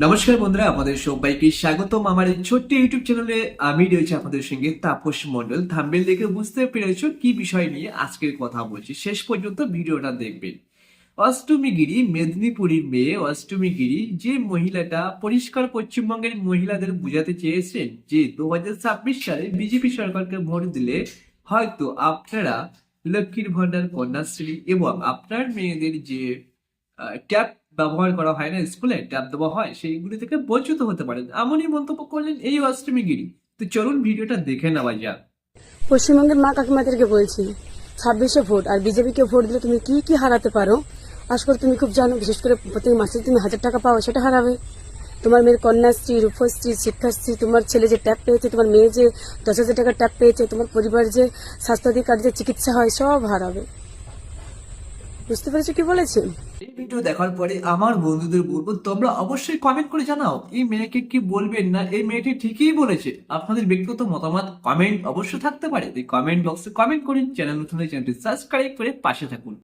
নমস্কার বন্ধুরা আমাদের সবাইকে স্বাগতম আমার এই ছোট্ট ইউটিউব চ্যানেলে। আমি রয়েছে আপনাদের সঙ্গে তাপস মন্ডল থাম্বেল দেখে বুঝতে পেরেছ কি বিষয় নিয়ে আজকের কথা বলছি। শেষ পর্যন্ত ভিডিওটা দেখবেন। অষ্টমীগিরি, মেদিনীপুরের মেয়ে অষ্টমীগিরি, যে মহিলাটা পরিষ্কার পশ্চিমবঙ্গের মহিলাদের বোঝাতে চেয়েছেন যে দু হাজার ছাব্বিশ সালে বিজেপি সরকারকে ভোট দিলে হয়তো আপনারা লক্ষ্মীর ভান্ডার কন্যাশ্রী এবং আপনার মেয়েদের যে ট্যাব ব্যবহার করা হয় না, স্কুলে ট্যাব দেওয়া হয়, সেইগুলি থেকে বঞ্চিত হতে পারেন। এমনই মন্তব্য করলেন এই অষ্টমী অষ্টমীগিরি। তো চলুন ভিডিওটা দেখে নেওয়া যাক। পশ্চিমবঙ্গের মা কাকিমাদেরকে বলছি, ছাব্বিশে ভোট আর বিজেপিকে ভোট দিলে তুমি কি কি হারাতে পারো? আশা করি তুমি খুব জানো, বিশেষ করে প্রত্যেক মাসে তুমি হাজার টাকা পাও, সেটা হারাবে। তোমার মেয়ের কন্যাশ্রী, রূপশ্রী, শিক্ষাশ্রী, তোমার ছেলে যে ট্যাপ পেয়েছে, তোমার মেয়ে যে দশ হাজার টাকা ট্যাপ পেয়েছে, তোমার পরিবার যে স্বাস্থ্যাধিক কার্ড যে চিকিৎসা হয়, সব হারাবে। বুঝতে পেরেছ কি বলেছি? এই ভিডিও দেখার পরে আমার বন্ধুদের বলব, তোমরা অবশ্যই কমেন্ট করে জানাও, এই মেয়েকে কি বলবেন না? এই মেয়েটি ঠিকই বলেছে। আপনাদের ব্যক্তিগত মতামত কমেন্ট অবশ্যই থাকতে পারে। এই কমেন্ট বক্সে কমেন্ট করুন চ্যানেল নতুন চ্যানেলটি সাবস্ক্রাইব করে পাশে থাকুন।